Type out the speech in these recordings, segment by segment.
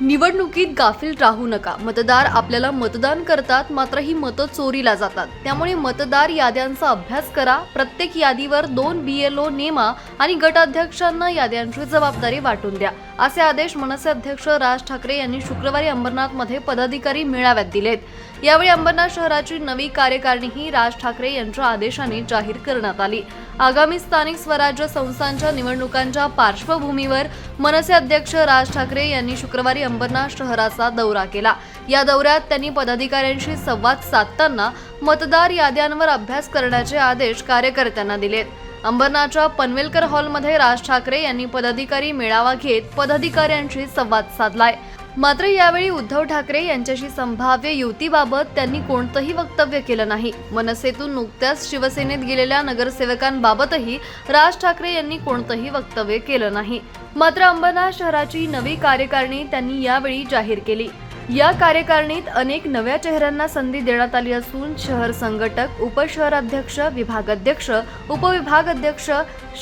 निवडणुकीत गाफील राहू नका. मतदार आपल्याला मतदान करतात मात्र ही मतं चोरीला जातात. त्यामुळे मतदार याद्यांचा अभ्यास करा. प्रत्येक यादीवर दोन बी एल ओ नेमा आणि गटाध्यक्षांना याद्यांची जबाबदारी वाटून द्या. असे आदेश मनसे अध्यक्ष राज ठाकरे यांनी शुक्रवारी अंबरनाथमध्ये पदाधिकारी मेळाव्यात दिलेत. यावेळी अंबरनाथ शहराची नवी कार्यकारिणीही राज ठाकरे यांच्या आदेशाने जाहीर करण्यात आली. आगामी स्थानिक स्वराज्य संस्थांच्या निवडणुकांच्या पार्श्वभूमीवर मनसे अध्यक्ष राज ठाकरे यांनी शुक्रवारी अंबरनाथ शहराचा दौरा केला. या दौऱ्यात त्यांनी पदाधिकाऱ्यांशी संवाद साधताना मतदार याद्यांवर अभ्यास करण्याचे आदेश कार्यकर्त्यांना दिलेत अंबरनाथच्या पनवेलकर हॉलमध्ये राज ठाकरे यांनी पदाधिकारी मेळावा घेत पदाधिकाऱ्यांशी संवाद साधलाय. मात्र यावेळी उद्धव ठाकरे यांच्याशी संभाव्य युतीबाबत त्यांनी कोणतंही वक्तव्य केलं नाही. मनसेतून नुकत्याच शिवसेनेत गेलेल्या नगरसेवकांबाबतही राज ठाकरे यांनी कोणतंही वक्तव्य केलं नाही. मात्र अंबरनाथ शहराची नवी कार्यकारिणी त्यांनी यावेळी जाहीर केली. या कार्यकारिणीत अनेक नव्या चेहऱ्यांना संधी देण्यात आली असून शहर संघटक उपशहर अध्यक्ष विभाग अध्यक्ष उपविभाग अध्यक्ष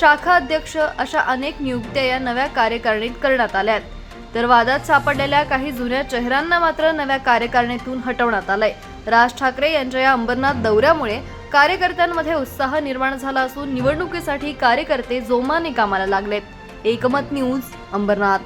शाखा अध्यक्ष अशा अनेक नियुक्त्या या नव्या कार्यकारिणीत करण्यात आल्या आहेत. तर वादात सापडलेल्या काही जुन्या चेहऱ्यांना मात्र नव्या कार्यकारणीतून हटवण्यात आलंय. राज ठाकरे यांच्या या अंबरनाथ दौऱ्यामुळे कार्यकर्त्यांमध्ये उत्साह निर्माण झाला असून निवडणुकीसाठी कार्यकर्ते जोमाने कामाला लागलेत. एकमत न्यूज अंबरनाथ.